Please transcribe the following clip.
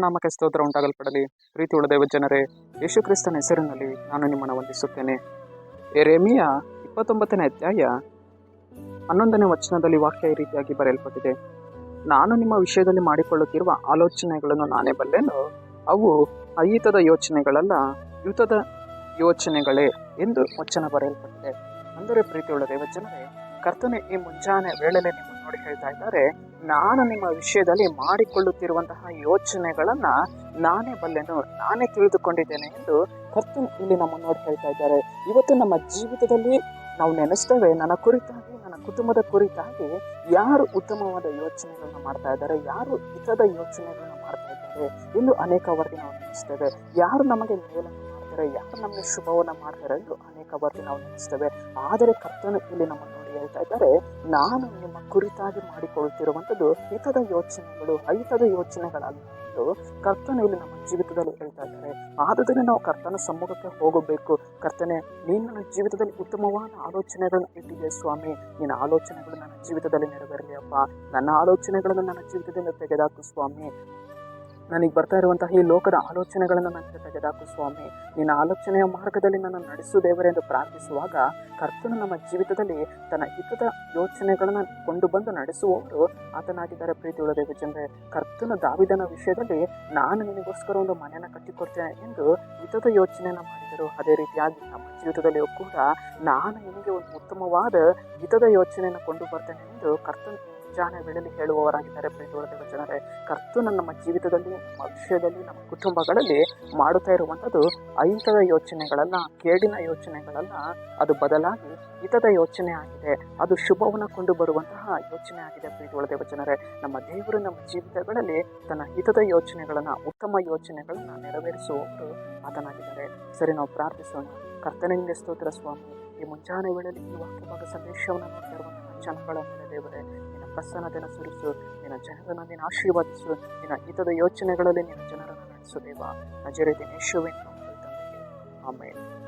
ನಾಮಕ್ಕೆ ಸ್ತೋತ್ರ ಉಂಟಾಗಲ್ಪಡಲಿ. ಪ್ರೀತಿ ಉಳ್ಳ ದೇವ ಜನರೇ ಯೇಸು ಕ್ರಿಸ್ತನ ಹೆಸರಿನಲ್ಲಿ ನಾನು ನಿಮ್ಮನ್ನು ವಂದಿಸುತ್ತೇನೆ. ಎರೆಮಿಯ ಇಪ್ಪತ್ತೊಂಬತ್ತನೇ ಅಧ್ಯಾಯ ಹನ್ನೊಂದನೇ ವಚನದಲ್ಲಿ ವಾಕ್ಯ ಈ ರೀತಿಯಾಗಿ ಬರೆಯಲ್ಪಟ್ಟಿದೆ. ನಾನು ನಿಮ್ಮ ವಿಷಯದಲ್ಲಿ ಮಾಡಿಕೊಳ್ಳುತ್ತಿರುವ ಆಲೋಚನೆಗಳನ್ನು ನಾನೇ ಬಲ್ಲೆನು? ಅವು ಅಯುತದ ಯೋಚನೆಗಳಲ್ಲ ಯುತದ ಯೋಚನೆಗಳೇ ಎಂದು ವಚನ ಬರೆಯಲ್ಪಟ್ಟಿದೆ. ಅಂದರೆ ಪ್ರೀತಿಯುಳ್ಳ ದೇವಜನರೇ ಕರ್ತನೆ ಈ ಮುಂಜಾನೆ ವೇಳೆಲೆ ನಿಮ್ಮ ನೋಡಿ ಹೇಳ್ತಾ ಇದ್ದಾರೆ, ನಾನು ನಿಮ್ಮ ವಿಷಯದಲ್ಲಿ ಮಾಡಿಕೊಳ್ಳುತ್ತಿರುವಂತಹ ಯೋಚನೆಗಳನ್ನ ನಾನೇ ಬಲ್ಲೆನು ನಾನೇ ತಿಳಿದುಕೊಂಡಿದ್ದೇನೆ ಎಂದು ಕರ್ತನ್ ಇಲ್ಲಿ ನಮ್ಮ ನೋಡಿ ಹೇಳ್ತಾ ಇದ್ದಾರೆ. ಇವತ್ತು ನಮ್ಮ ಜೀವಿತದಲ್ಲಿ ನಾವು ನೆನೆಸ್ತೇವೆ, ನನ್ನ ಕುರಿತಾಗಿ, ನನ್ನ ಕುಟುಂಬದ ಕುರಿತಾಗಿ ಯಾರು ಉತ್ತಮವಾದ ಯೋಚನೆಗಳನ್ನ ಮಾಡ್ತಾ ಇದ್ದಾರೆ, ಯಾರು ಹಿತದ ಯೋಚನೆಗಳನ್ನ ಮಾಡ್ತಾ ಇದ್ದಾರೆ ಎಂದು ಅನೇಕ ವರ್ಗ ನಾವು ನೆನೆಸ್ತೇವೆ. ಯಾರು ನಮಗೆ ಮೇಲನ್ನು ಮಾಡ್ತಾರೆ, ಯಾರು ನಮಗೆ ಶುಭವನ್ನು ಮಾಡ್ತಾರೆ ಎಂದು ಅನೇಕ ವರ್ಗ ನಾವು ನೆನೆಸ್ತೇವೆ. ಆದರೆ ಕರ್ತನು ಇಲ್ಲಿ ನಮ್ಮ ಹೇಳ್ತಾ ಇದ್ದಾರೆ, ನಾನು ನಿಮ್ಮ ಕುರಿತಾಗಿ ಮಾಡಿಕೊಳ್ಳುತ್ತಿರುವಂಥದ್ದು ಹಿತದ ಯೋಚನೆಗಳು, ಅಹಿತದ ಯೋಚನೆಗಳಲ್ಲ ಕರ್ತನ ಕರ್ತನು ಇಲ್ಲಿ ನಮ್ಮ ಜೀವಿತದಲ್ಲಿ ಹೇಳ್ತಾ ಇದ್ದಾರೆ. ಆದುದರಿಂದ ನಾವು ಕರ್ತನ ಸಮ್ಮುಖಕ್ಕೆ ಹೋಗಬೇಕು. ಕರ್ತನೆ, ನೀನು ನನ್ನ ಜೀವಿತದಲ್ಲಿ ಉತ್ತಮವಾದ ಆಲೋಚನೆಗಳನ್ನು ಇಟ್ಟಿದೆ ಸ್ವಾಮಿ? ನಿನ್ನ ಆಲೋಚನೆಗಳು ನನ್ನ ಜೀವಿತದಲ್ಲಿ ನೆರವೇರಲಿ ಅಪ್ಪ. ನನ್ನ ಆಲೋಚನೆಗಳನ್ನು ನನ್ನ ಜೀವಿತದಿಂದ ತೆಗೆದಾಕು ಸ್ವಾಮಿ. ನನಗೆ ಬರ್ತಾ ಇರುವಂತಹ ಈ ಲೋಕದ ಆಲೋಚನೆಗಳನ್ನು ನನ್ನ ತೆಗೆದಾಕು ಸ್ವಾಮಿ. ನಿನ್ನ ಆಲೋಚನೆಯ ಮಾರ್ಗದಲ್ಲಿ ನನ್ನ ನಡೆಸು ದೇವರೇ ಎಂದು ಪ್ರಾರ್ಥಿಸುವಾಗ ಕರ್ತನು ನಮ್ಮ ಜೀವಿತದಲ್ಲಿ ತನ್ನ ಹಿತದ ಯೋಚನೆಗಳನ್ನು ಕೊಂಡು ಬಂದು ನಡೆಸುವವರು ಆತನಾಗಿದ್ದಾರೆ ಪ್ರೀತಿ ಉಳದೇವ ಜನರೇ. ಕರ್ತನ ದಾವಿದನ ವಿಷಯದಲ್ಲಿ ನಾನು ನಿನಗೋಸ್ಕರ ಒಂದು ಮನೆಯನ್ನು ಕಟ್ಟಿಕೊಡ್ತೇನೆ ಎಂದು ಹಿತದ ಯೋಚನೆಯನ್ನು ಮಾಡಿದರು. ಅದೇ ರೀತಿಯಾಗಿ ನಮ್ಮ ಜೀವಿತದಲ್ಲಿಯೂ ಕೂಡ ನಾನು ನಿನಗೆ ಒಂದು ಉತ್ತಮವಾದ ಹಿತದ ಯೋಚನೆಯನ್ನು ಕೊಂಡು ಬರ್ತೇನೆ ಎಂದು ಕರ್ತನ ಮುಂಜಾನೆ ವೇಳೆಯಲ್ಲಿ ಹೇಳುವವರಾಗಿದ್ದಾರೆ. ಪ್ರೀತಿ ಜನರೇ, ಕರ್ತನ ನಮ್ಮ ಜೀವಿತದಲ್ಲಿ ನಮ್ಮ ವಿಷಯದಲ್ಲಿ ನಮ್ಮ ಕುಟುಂಬಗಳಲ್ಲಿ ಮಾಡುತ್ತಾ ಇರುವಂಥದ್ದು ಅಹಿತದ ಯೋಚನೆಗಳನ್ನು ಕೇಡಿನ ಯೋಚನೆಗಳನ್ನ ಅದು ಬದಲಾಗಿ ಹಿತದ ಯೋಚನೆ ಆಗಿದೆ. ಅದು ಶುಭವನ್ನು ಕೊಂಡು ಬರುವಂತಹ ಯೋಚನೆ ಆಗಿದೆ. ಪ್ರೀತಿ ಜನರೇ, ನಮ್ಮ ದೇವರು ನಮ್ಮ ಜೀವಿತಗಳಲ್ಲಿ ತನ್ನ ಹಿತದ ಯೋಚನೆಗಳನ್ನ, ಉತ್ತಮ ಯೋಚನೆಗಳನ್ನ ನೆರವೇರಿಸುವವರು ಆತನಾಗಿದ್ದಾರೆ. ಸರಿ, ನಾವು ಪ್ರಾರ್ಥಿಸೋಣ. ಕರ್ತನಿಂದ ಸ್ತೋತ್ರ ಸ್ವಾಮಿ. ಈ ಮುಂಜಾನೆ ವೇಳೆಯಲ್ಲಿ ಈ ವಾಕ್ಯಭಾಗ ಸಂದೇಶವನ್ನು ನೋಡ್ತಾ ಜನಗಳ ಮೇಲೆ ದೇವರೇ ಪ್ರಸನ್ನತೆಯನ್ನು ಸುರಿಸು ನಿನ್ನ ಜನರನ್ನು ನೀನು ಆಶೀರ್ವದಿಸು. ನಿನ್ನ ಹಿತದ ಯೋಚನೆಗಳಲ್ಲಿ ನಿನ್ನ ಜನರನ್ನು ನಡೆಸು ದೇವ. ನಾಮದಲ್ಲಿ ಆಮೇಲೆ